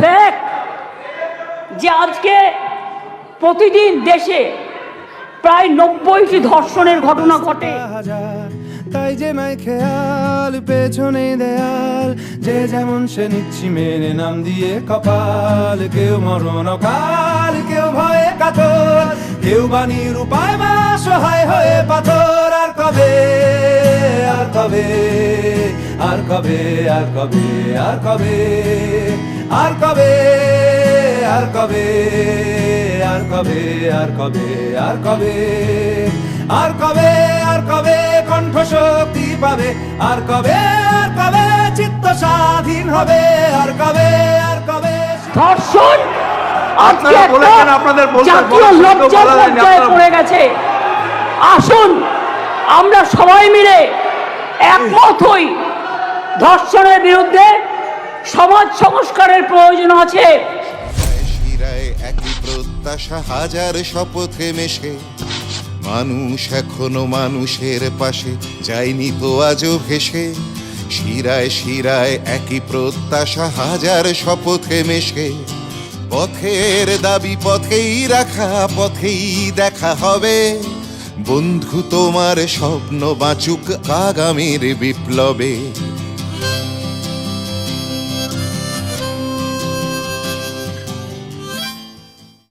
Fact যে আজকে প্রতিদিন দেশে প্রায় নব্বইটি ধর্ষণের ঘটনা ঘটে। তাই যে মাই খেয়াল, পেছনে দেয়াল, যে যেমন সে নিচ্ছি মেনে নাম দিয়ে কপাল, কেউ মরণ কাল কেউ ভয়ে কাতর, কেউ বাণীর উপায় বা সহায় হয়ে পাথর। আর কবে আর কবে আর কবে আর কবে আর কবে? আর কবে আর কবে আর কবে আর কবে আর কবে আর কবে আর কবে কণ্ঠ শক্তি পাবে আর কবে আর কবে চিত্ত স্বাধীন হবে আর কবে আর কবে ধর্ষণ আপনারা বলেছেন, আপনাদের পড়ে গেছে। আসুন আমরা সবাই মিলে একমত হই ধর্ষণের বিরুদ্ধে। সমাজ সংস্কারের প্রয়োজন আছে। একই প্রত্যাশা হাজার শপথে মেশে। মানুষ এখনও মানুষের পাশে, যায়নি তো আজও ভেসে। শিরায় শিরায় একই প্রত্যাশা হাজার শপথে মেশে। পথের দাবি পথেই রাখা, পথেই দেখা হবে। বন্ধু, তোমার স্বপ্ন বাঁচুক আগামীর বিপ্লবে।